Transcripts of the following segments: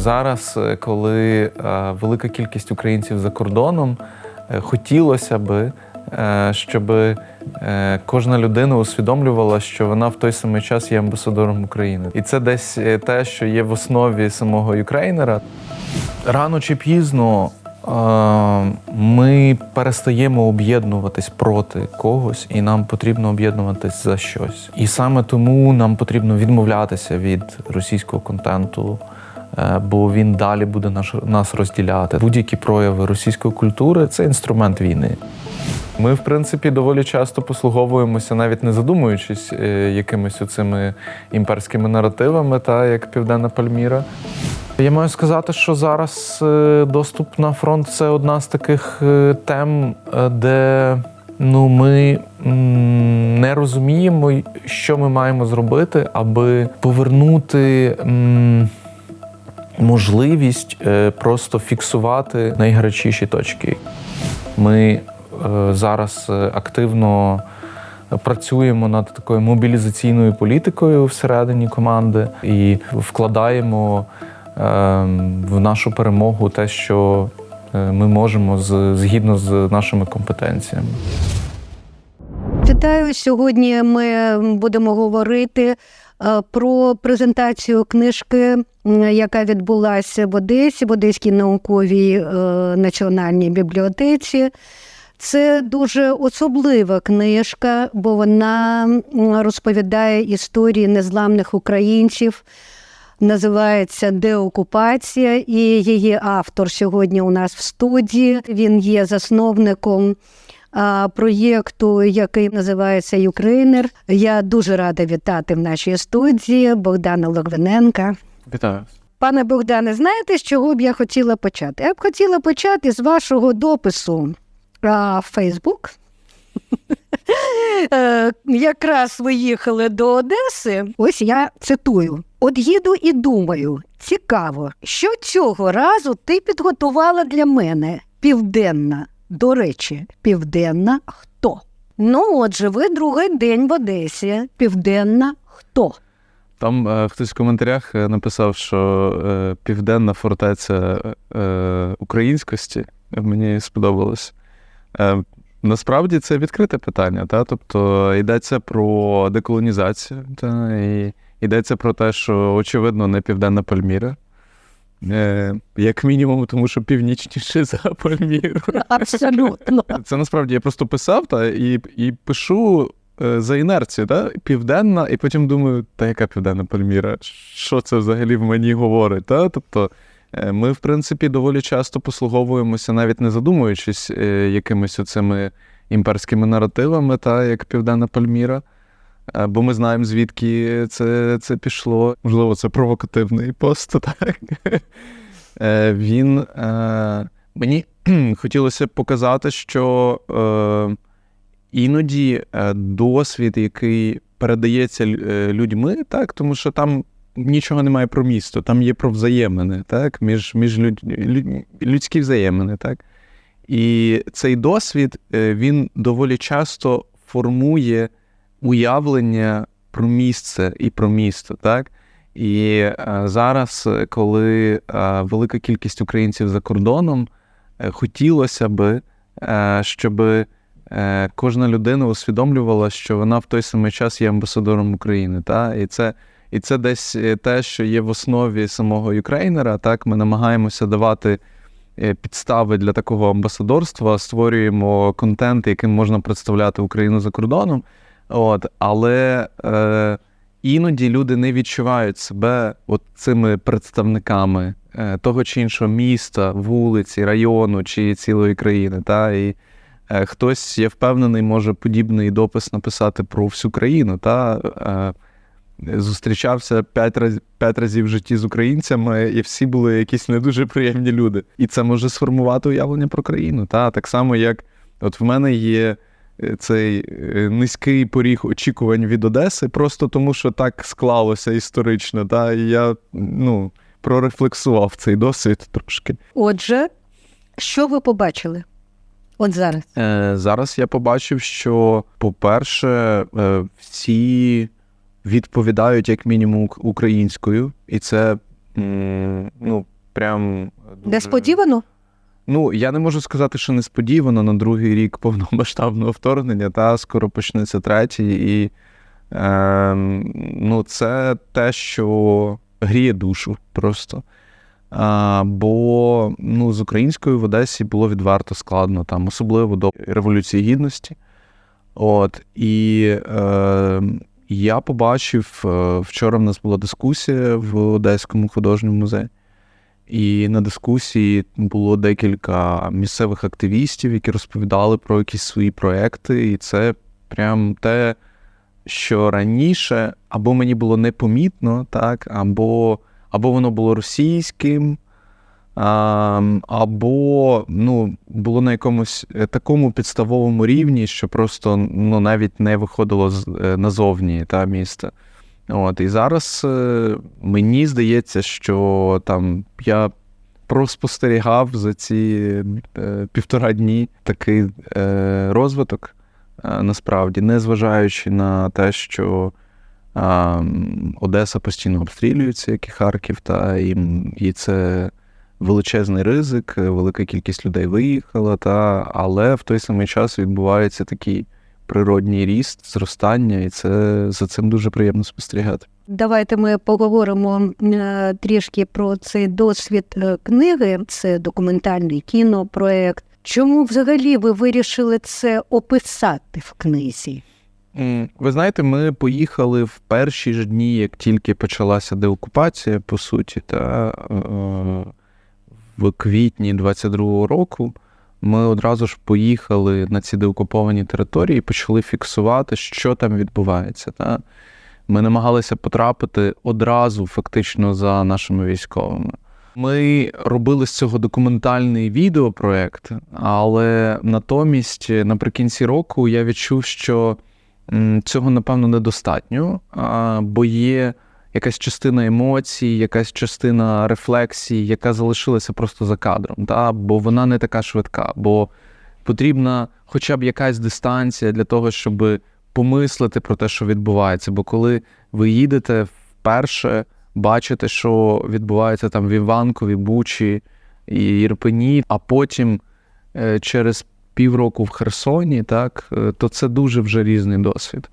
Зараз, е, коли е, велика кількість українців за кордоном, е, хотілося би, щоб кожна людина усвідомлювала, що вона в той самий час є амбасадором України. І це десь те, що є в основі самого юкрейнера. Рано чи пізно ми перестаємо об'єднуватись проти когось, і нам потрібно об'єднуватись за щось. І саме тому нам потрібно відмовлятися від російського контенту. Е, Бо він далі буде наш, нас розділяти. Будь-які прояви російської культури це інструмент війни. Ми, в принципі, доволі часто послуговуємося, навіть не задумуючись е, якимись оцими імперськими наративами, та як Південна Пальміра. Я маю сказати, що зараз е, доступ на фронт це одна з таких тем, де ну, ми не розуміємо, що ми маємо зробити, аби повернути. Можливість е, просто фіксувати найгарячіші точки. Ми е, зараз е, активно працюємо над такою мобілізаційною політикою всередині команди і вкладаємо в нашу перемогу те, що ми можемо з- згідно з нашими компетенціями. Вітаю. Сьогодні ми будемо говорити е, про презентацію книжки, яка відбулася в Одесі, в Одеській науковій е, національній бібліотеці. Це дуже особлива книжка, бо вона розповідає історії незламних українців. Називається Деокупація, і її автор сьогодні у нас в студії. Він є засновником проєкту, який називається Юкрейнер. Я дуже рада вітати в нашій студії Богдана Логвиненка. Вітаю. Пане Богдане, знаєте, з чого б я хотіла почати? Я б хотіла почати з вашого допису в Фейсбук. Е, Якраз ви їхали до Одеси. Ось я цитую: от їду і думаю, цікаво, що цього разу ти підготувала для мене південна. До речі, південна хто? Ну, отже, ви другий день в Одесі. Південна хто? Там е, хтось в коментарях е, написав, що е, південна фортеця е, українськості мені сподобалось. Е, насправді це відкрите питання, та? тобто йдеться про деколонізацію, та? і йдеться про те, що очевидно не південна Пальміра. Е, як мінімум, тому що північніше за Пальміру. Абсолютно. Це насправді я просто писав та, і, і пишу е, за інерцією, та, південна, і потім думаю, та яка південна Пальміра? Що це взагалі в мені говорить? Та? Тобто е, ми, в принципі, доволі часто послуговуємося, навіть не задумуючись е, якимись оцими імперськими наративами, та, як Південна Пальміра. Е, Бо ми знаємо, звідки це, це пішло. Можливо, це провокативний пост, так? Е, Він е, мені хотілося показати, що іноді досвід, який передається людьми, так, тому що там нічого немає про місто, там є про взаємини, так, між, між людь, людські взаємини, так. І цей досвід він доволі часто формує уявлення про місце і про місто, так. І е, зараз, коли е, велика кількість українців за кордоном, е, хотілося би, щоб кожна людина усвідомлювала, що вона в той самий час є амбасадором України. Та? І, це, і це десь те, що є в основі самого юкрейнера. Так? Ми намагаємося давати підстави для такого амбасадорства, створюємо контент, яким можна представляти Україну за кордоном. От, але е, іноді люди не відчувають себе от цими представниками е, того чи іншого міста, вулиці, району чи цілої країни. Та? І е, хтось, я впевнений, може подібний допис написати про всю країну. Та? Е, зустрічався п'ять, раз, п'ять разів в житті з українцями, і всі були якісь не дуже приємні люди. І це може сформувати уявлення про країну. Та? Так само, як от в мене є цей е, низький поріг очікувань від Одеси, просто тому що так склалося історично. Та? І я ну, прорефлексував цей досвід трошки. Отже, що ви побачили? От зараз. Е, зараз я побачив, що, по-перше, е, всі відповідають як мінімум українською, і це м, ну, прям дуже... Несподівано? Ну, я не можу сказати, що несподівано на другий рік повномасштабного вторгнення, та скоро почнеться третій. І е, ну, це те, що гріє душу просто. А, бо ну, з українською в Одесі було відверто складно, там, особливо до Революції Гідності. От, і е, я побачив, е, вчора в нас була дискусія в Одеському художньому музеї. І на дискусії було декілька місцевих активістів, які розповідали про якісь свої проекти. І це прям те, що раніше або мені було непомітно, так, або, або воно було російським, або ну, було на якомусь е, такому підставовому рівні, що просто ну, навіть не виходило з- е, назовні та, міста. От, і зараз е, мені здається, що там я проспостерігав за ці е, півтора дні такий е, розвиток, е, насправді, незважаючи на те, що Одеса постійно обстрілюється, як і Харків, та і, і це величезний ризик, е, велика кількість людей виїхала, та, але в той самий час відбувається такий природній ріст, зростання, і це за цим дуже приємно спостерігати. Давайте ми поговоримо е, трішки про цей досвід е, книги. Це документальний кінопроект. Чому взагалі ви вирішили це описати в книзі? Ви знаєте, ми поїхали в перші ж дні, як тільки почалася деокупація, по суті, та е, в квітні 22-го року. Ми одразу ж поїхали на ці деокуповані території і почали фіксувати, що там відбувається. Та? Ми намагалися потрапити одразу, фактично, за нашими військовими. Ми робили з цього документальний відеопроект, але натомість наприкінці року я відчув, що цього напевно недостатньо, бо є якась частина емоцій, якась частина рефлексії, яка залишилася просто за кадром, та? бо вона не така швидка, бо потрібна хоча б якась дистанція для того, щоб помислити про те, що відбувається. Бо коли ви їдете вперше, бачите, що відбувається там в Іванкові, Бучі і Ірпені, а потім е, через півроку в Херсоні, так, е, то це дуже вже різний досвід.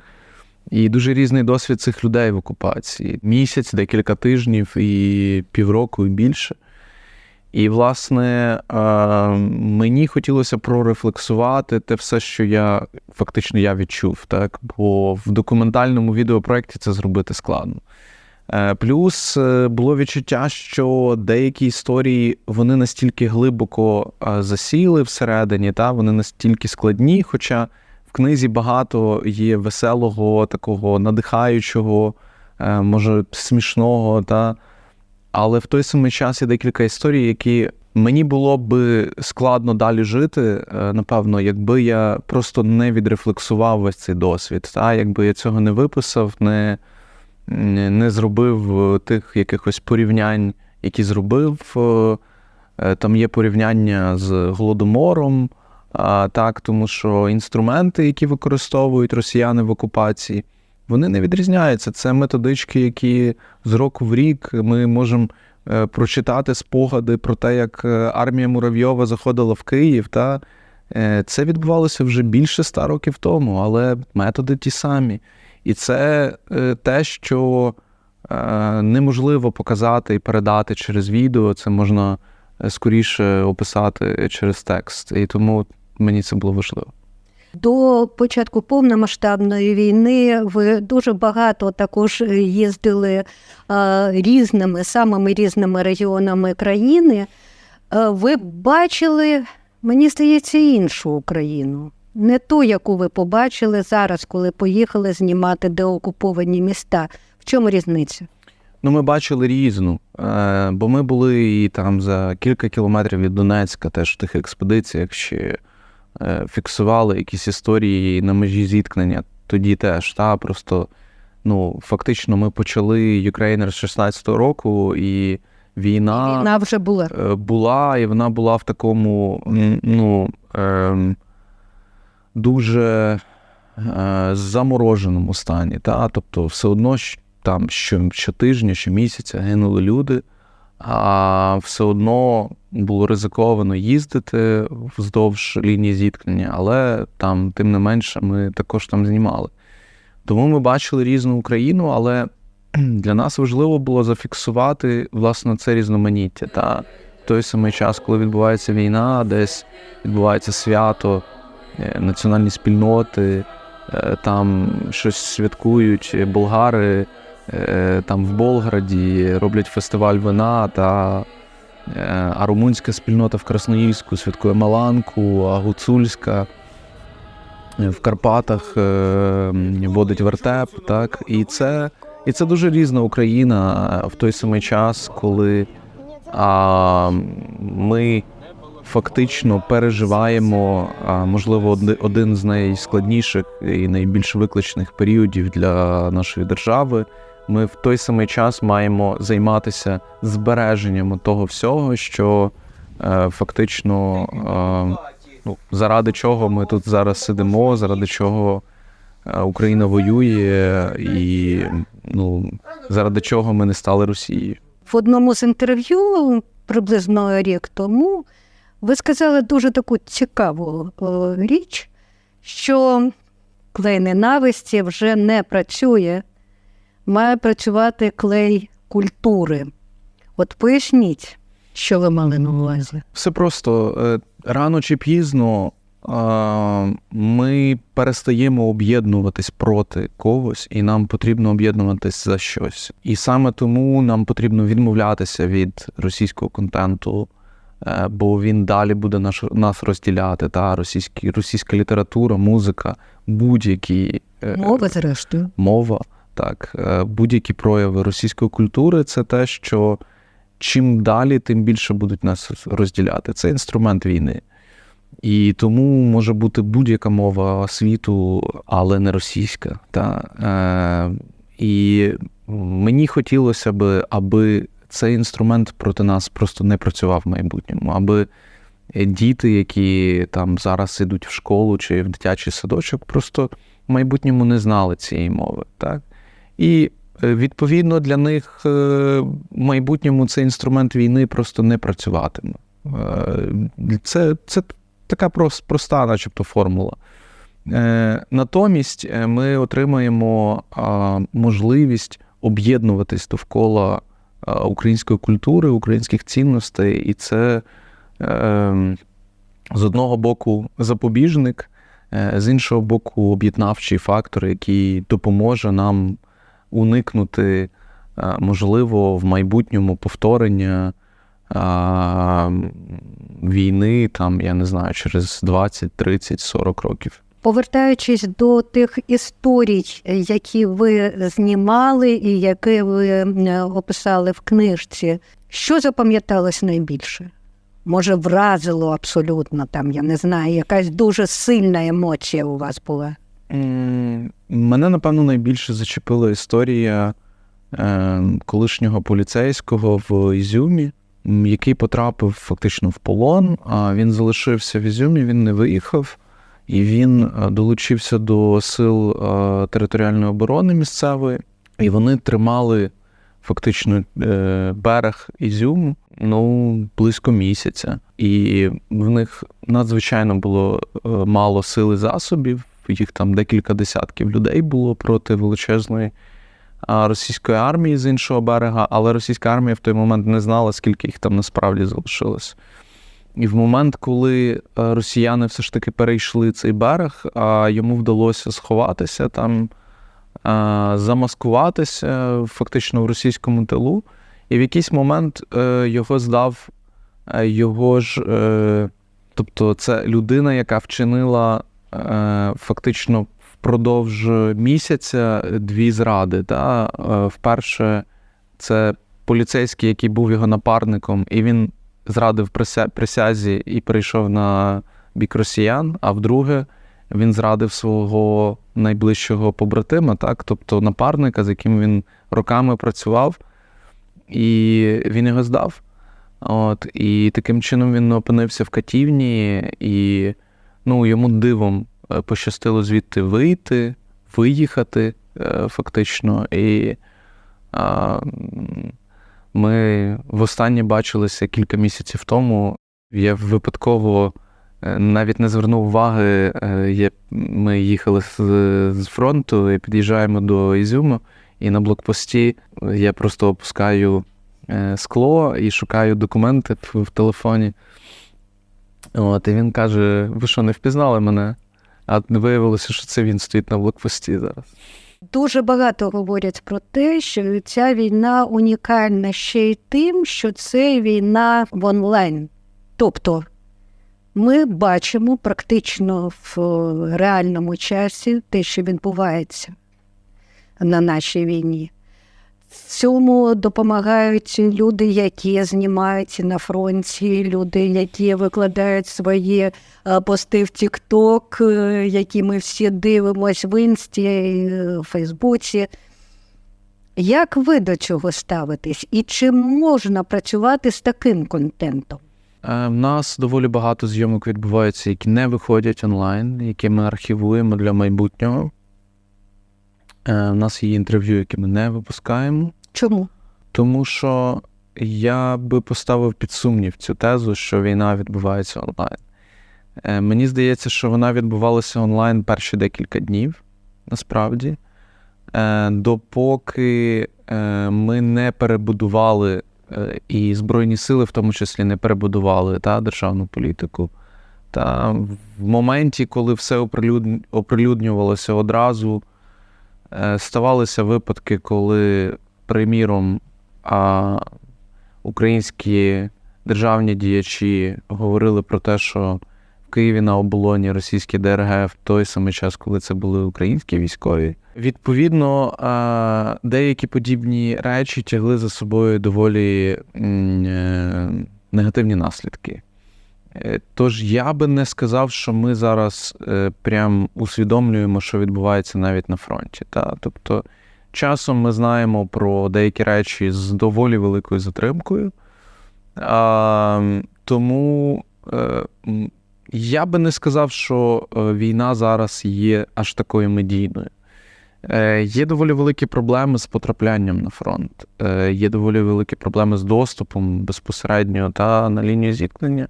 І дуже різний досвід цих людей в окупації. Місяць, декілька тижнів, і півроку, і більше. І, власне, е, мені хотілося прорефлексувати те все, що я фактично я відчув, так? бо в документальному відеопроєкті це зробити складно. Е, Плюс е, було відчуття, що деякі історії вони настільки глибоко засіли всередині, та вони настільки складні. Хоча в книзі багато є веселого, такого надихаючого, е, може смішного, та але в той самий час є декілька історій, які мені було би складно далі жити, е, напевно, якби я просто не відрефлексував весь цей досвід. Та? Якби я цього не виписав, не, не зробив е, тих якихось порівнянь, які зробив. Там є порівняння з голодомором, так, тому що інструменти, які використовують росіяни в окупації, вони не відрізняються. Це методички, які з року в рік ми можемо е, прочитати спогади про те, як е, армія Муравйова заходила в Київ. Та е, це відбувалося вже більше ста років тому, але методи ті самі. І це те, що неможливо показати і передати через відео, це можна скоріше описати через текст. І тому мені це було важливо. До початку повномасштабної війни ви дуже багато також їздили е, різними, самими різними регіонами країни. Е, ви бачили, мені здається, іншу Україну. Не ту, яку ви побачили зараз, коли поїхали знімати деокуповані міста. В чому різниця? Ну, ми бачили різну, е, бо ми були і там за кілька кілометрів від Донецька, теж в тих експедиціях ще фіксували якісь історії на межі зіткнення. Тоді теж, та просто ну, фактично ми почали Юкрейнер з 16-го року, і війна, Війна вже була. е, була, і вона була в такому ну, ем, дуже е, замороженому стані. Та? Тобто, все одно там що, щотижня, щомісяця гинули люди. А все одно було ризиковано їздити вздовж лінії зіткнення, але там, тим не менше, ми також там знімали. Тому ми бачили різну Україну, але для нас важливо було зафіксувати власне це різноманіття. Та в той самий час, коли відбувається війна, десь відбувається свято, е, національні спільноти, е, там щось святкують болгари, е, там в Болграді роблять фестиваль вина, та, е, а румунська спільнота в Красноїльську святкує Маланку, а гуцульська е, в Карпатах е, водить вертеп. Так? І, це, і це дуже різна Україна е, в той самий час, коли а, ми фактично переживаємо, можливо, один з найскладніших і найбільш викличних періодів для нашої держави. Ми в той самий час маємо займатися збереженням того всього, що е, фактично е, ну, заради чого ми тут зараз сидимо, заради чого е, Україна воює, і ну, заради чого ми не стали Росією. В одному з інтерв'ю приблизно рік тому ви сказали дуже таку цікаву е, річ, що клей ненависті вже не працює, має працювати клей культури. От поясніть, що ви мали на увазі. Все просто е, рано чи пізно ми перестаємо об'єднуватись проти когось, і нам потрібно об'єднуватись за щось. І саме тому нам потрібно відмовлятися від російського контенту, е, бо він далі буде наш, нас розділяти. Та російські, російська література, музика, будь-які е, Мова, зрештою. мова, так, е, будь-які прояви російської культури це те, що чим далі, тим більше будуть нас розділяти. Це інструмент війни. І тому може бути будь-яка мова світу, але не російська. Та? Е, і мені хотілося б, аби цей інструмент проти нас просто не працював в майбутньому, аби діти, які там зараз ідуть в школу чи в дитячий садочок, просто в майбутньому не знали цієї мови. Так? І е, відповідно для них е, в майбутньому цей інструмент війни просто не працюватиме. Е, Це, це така проста, начебто, формула. Натомість ми отримаємо можливість об'єднуватись довкола української культури, українських цінностей, і це з одного боку запобіжник, з іншого боку, об'єднавчий фактор, який допоможе нам уникнути, е, можливо, в майбутньому повторення а, війни, там, я не знаю, через 20, 30, 40 років. Повертаючись до тих історій, які ви знімали і які ви е, описали в книжці, що запам'яталось найбільше? Може, вразило абсолютно там, я не знаю, якась дуже сильна емоція у вас була. Мене, напевно, найбільше зачепила історія е, колишнього поліцейського в Ізюмі, який потрапив фактично в полон. А він залишився в Ізюмі, він не виїхав, і він е, долучився до сил е, територіальної оборони місцевої, і вони тримали фактично е, берег Ізюму ну, близько місяця. І в них надзвичайно було е, мало сил і засобів. Їх там декілька десятків людей було проти величезної російської армії з іншого берега, але російська армія в той момент не знала, скільки їх там насправді залишилось. І в момент, коли е, росіяни все ж таки перейшли цей берег, йому вдалося сховатися там, замаскуватися фактично в російському тилу, і в якийсь момент е, його здав е, його ж. Тобто, це людина, яка вчинила фактично впродовж місяця дві зради. Та? Е, вперше, це поліцейський, який був його напарником, і він зрадив присязі і перейшов на бік росіян, а вдруге, він зрадив свого найближчого побратима, так? тобто напарника, з яким він роками працював, і він його здав. От, і таким чином він опинився в катівні, і ну, йому дивом е, пощастило звідти вийти, виїхати е, фактично. І Ми востаннє бачилися кілька місяців тому. Я випадково е, навіть не звернув уваги. Я, ми їхали з, з фронту і під'їжджаємо до Ізюму, і на блокпості я просто опускаю скло і шукаю документи в телефоні. От, і він каже: ви що, не впізнали мене? А виявилося, що це він стоїть на блокпості зараз. Дуже багато говорять про те, що ця війна унікальна ще й тим, що це війна в онлайн. Тобто ми бачимо практично в е, реальному часі те, що відбувається на нашій війні. Цьому допомагають люди, які знімаються на фронті, люди, які викладають свої е, пости в TikTok, е, які ми всі дивимося в Інсті, е, в Фейсбуці. Як ви до цього ставитесь? І чи можна працювати з таким контентом? Е, В нас доволі багато зйомок відбувається, які не виходять онлайн, які ми архівуємо для майбутнього. Е, У нас є інтерв'ю, які ми не випускаємо. Чому? Тому що я би поставив під сумнів цю тезу, що війна відбувається онлайн. Е, Мені здається, що вона відбувалася онлайн перші декілька днів, насправді. Е, Допоки е, ми не перебудували, е, і Збройні сили, в тому числі, не перебудували та, державну політику. Та в моменті, коли все оприлюднювалося одразу, е, ставалися випадки, коли, приміром, українські державні діячі говорили про те, що в Києві на оболоні російські ДРГ в той самий час, коли це були українські військові. Відповідно, деякі подібні речі тягли за собою доволі е, негативні наслідки. Е, Тож я би не сказав, що ми зараз е, прям усвідомлюємо, що відбувається навіть на фронті. Та? Тобто, часом ми знаємо про деякі речі з доволі великою затримкою. А, тому е, я би не сказав, що війна зараз є аж такою медійною. Є доволі великі проблеми з потраплянням на фронт, є доволі великі проблеми з доступом безпосередньо та на лінію зіткнення.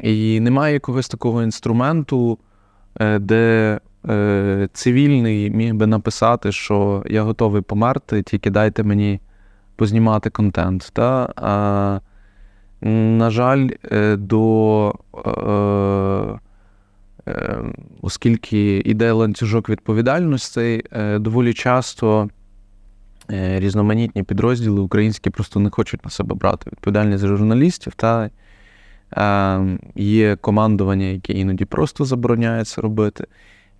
І немає якогось такого інструменту, е, де е, цивільний міг би написати, що я готовий померти, тільки дайте мені познімати контент. Та? А, на жаль, е, до, оскільки іде ланцюжок відповідальностей, доволі часто різноманітні підрозділи українські просто не хочуть на себе брати відповідальність за журналістів. Та Е, Є командування, яке іноді просто забороняє це робити.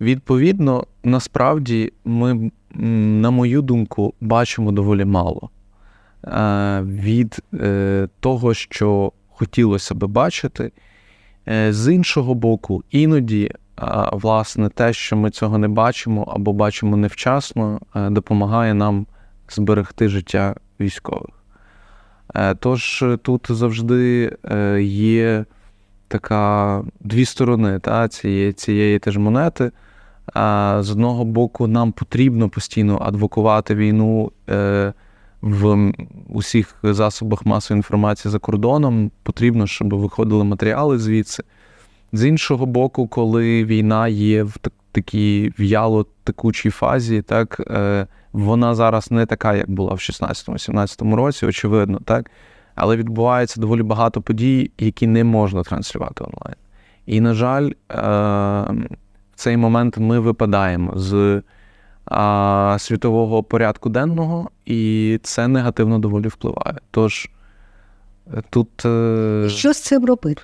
Відповідно, насправді, ми, на мою думку, бачимо доволі мало від е, того, що хотілося би бачити. Е, З іншого боку, іноді, власне, те, що ми цього не бачимо або бачимо невчасно, е, допомагає нам зберегти життя військових. Е, Тож е, тут завжди е, є така дві сторони та, цієї, цієї теж монети. З одного боку, нам потрібно постійно адвокувати війну в усіх засобах масової інформації за кордоном. Потрібно, щоб виходили матеріали звідси. З іншого боку, коли війна є в так- такій в'яло текучій фазі, так, вона зараз не така, як була в 16-17 році, очевидно, так. Але відбувається доволі багато подій, які не можна транслювати онлайн. І, на жаль, е, в цей момент ми випадаємо з світового порядку денного, і це негативно доволі впливає. Тож е, тут е, Що з цим робити?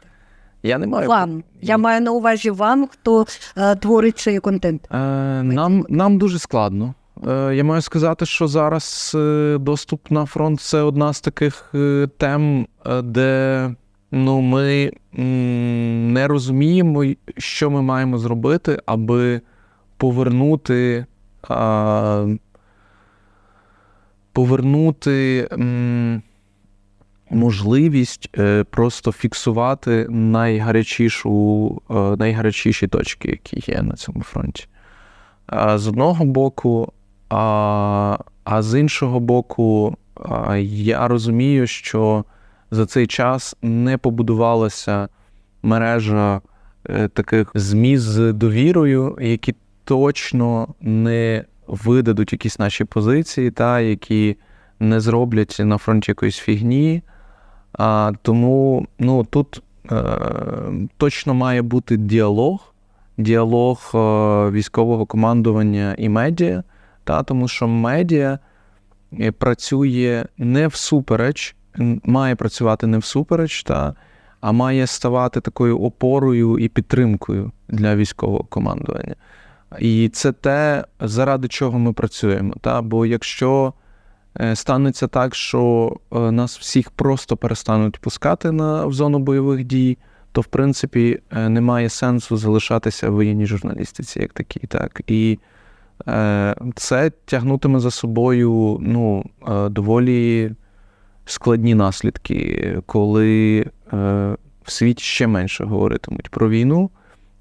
я не маю Вам. Я маю на увазі вам, хто е, творить цей контент. Е, нам, нам дуже складно. Е, я маю сказати, що зараз е, доступ на фронт це одна з таких е, тем, де ну, ми не розуміємо, що ми маємо зробити, аби повернути. Повернути можливість просто фіксувати найгарячішу, найгарячіші точки, які є на цьому фронті. З одного боку, а, а з іншого боку, я розумію, що за цей час не побудувалася мережа е, таких ЗМІ з довірою, які точно не видадуть якісь наші позиції, та які не зроблять на фронті якоїсь фігні. А, тому ну, тут е, точно має бути діалог, діалог е, військового командування і медіа, та, тому що медіа е, працює не всупереч, має працювати не всупереч, та, а має ставати такою опорою і підтримкою для військового командування. І це те, заради чого ми працюємо. Та? Бо якщо е, станеться так, що е, нас всіх просто перестануть пускати на, в зону бойових дій, то в принципі немає сенсу залишатися в воєнній журналістиці як такій. Так? І це тягнутиме за собою ну, е, доволі складні наслідки, коли е, в світі ще менше говоритимуть про війну.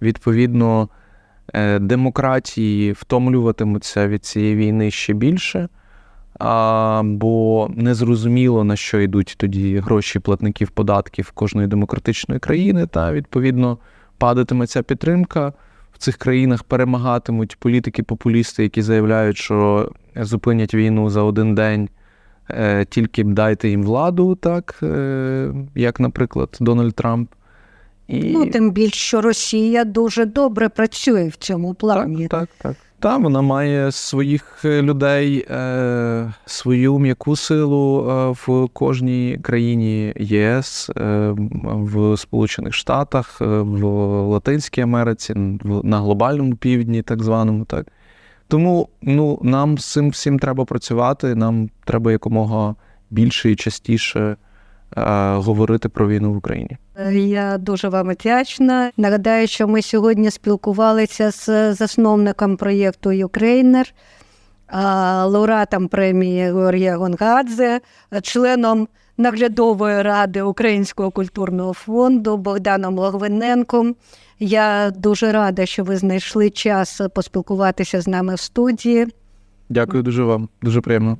Відповідно, е, демократії втомлюватимуться від цієї війни ще більше, бо незрозуміло, на що йдуть тоді гроші платників податків кожної демократичної країни, та відповідно падатиме ця підтримка. В цих країнах перемагатимуть політики-популісти, які заявляють, що зупинять війну за один день, е, тільки б дайте їм владу, так е, як, наприклад, Дональд Трамп. І... Ну, тим більше, що Росія дуже добре працює в цьому плані. Так, так, так. Та вона має своїх е, людей, е, свою м'яку силу е, в кожній країні ЄС, е, в Сполучених Штатах, в Латинській Америці, в, на глобальному півдні, так званому. Так. Тому ну, нам з цим всім треба працювати. Нам треба якомога більше і частіше говорити про війну в Україні. Я дуже вам вдячна. Нагадаю, що ми сьогодні спілкувалися з засновником проєкту Юкрейнер, а, лауреатом премії Георгія Гонгадзе, членом наглядової ради Українського культурного фонду Богданом Логвиненком. Я дуже рада, що ви знайшли час поспілкуватися з нами в студії. Дякую дуже вам, дуже приємно.